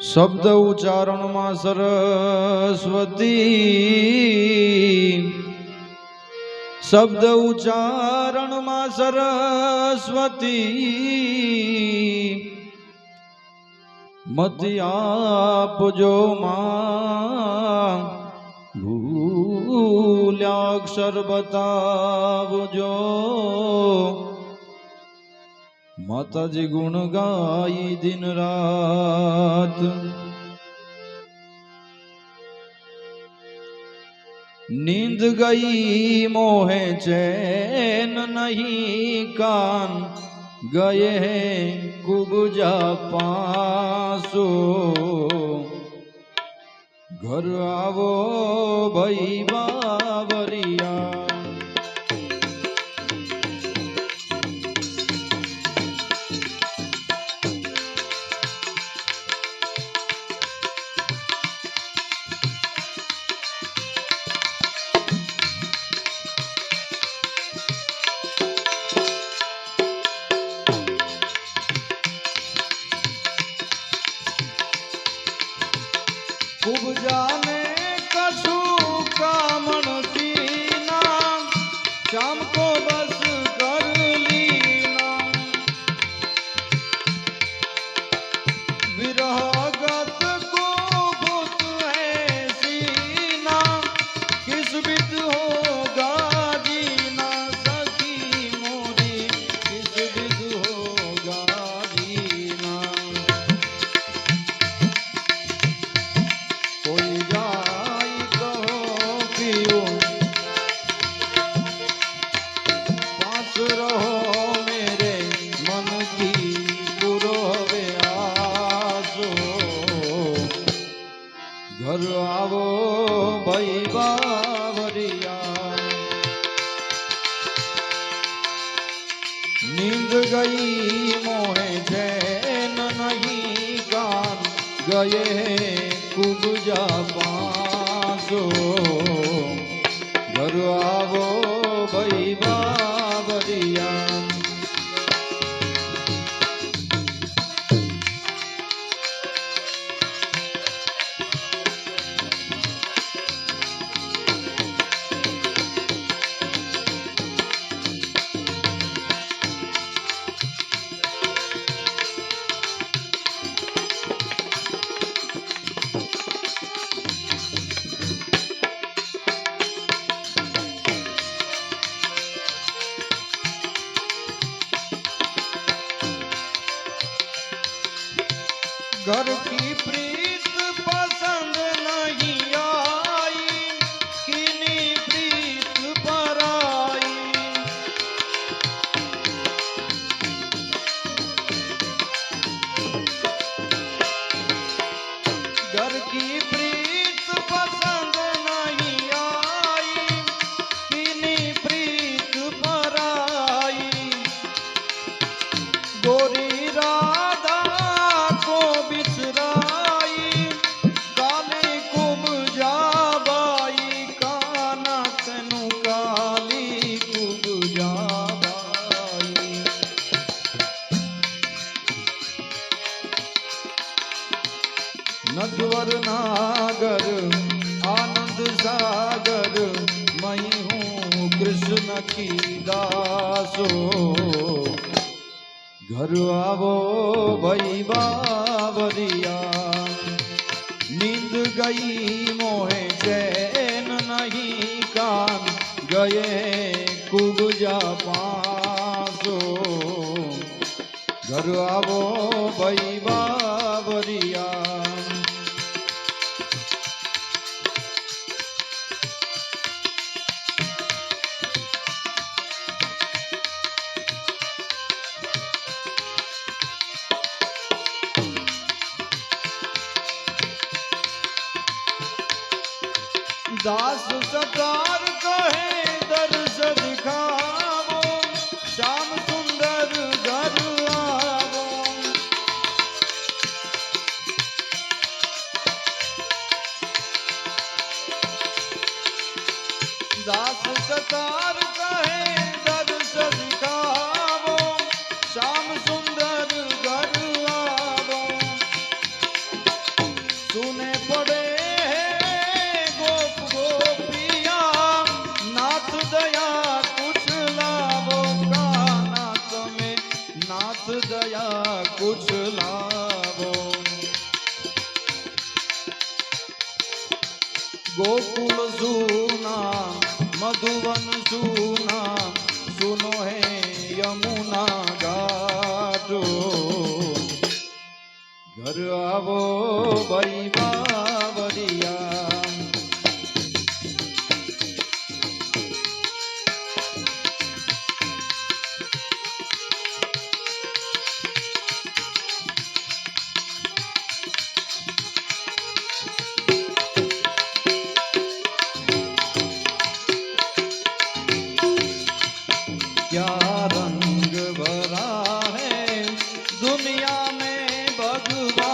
શબ્દ ઉચ્ચારણમાં સરસ્વતી. શબ્દ ઉચ્ચારણમાં સરસ્વતી. મતિ આપજો માં. ભૂલ્યા અક્ષર બતાવજો. માતાજી ગુણ ગાઈ દિન રાત. નીંદ ગઈ મોહે ચેન નહીં કાન. ગયે કુબજા પાસો. ઘર આવો ભાઈ બાવરિયા. ખૂબ જાને બાવરિયા નીંદ ગઈ મોહે ચેન નહીં કાન ગયે કુબજા પાસો ઘર કી પ્રી આનંદ સાગર મય હું કૃષ્ણ કી દાસો. ઘર આવો ભાઈ બાવરિયા. નીંદ ગઈ મોહે ચેન નહીં કાન. ગયે કુબજા પાસો. ઘર આવો ભાઈ દાસ સતાર કહે દયા કુછ લાવો ગોકુળ સુના મધુવન સુના સુનો હે યમુના ગાટો ઘર આવો પરિવાર বাড়ি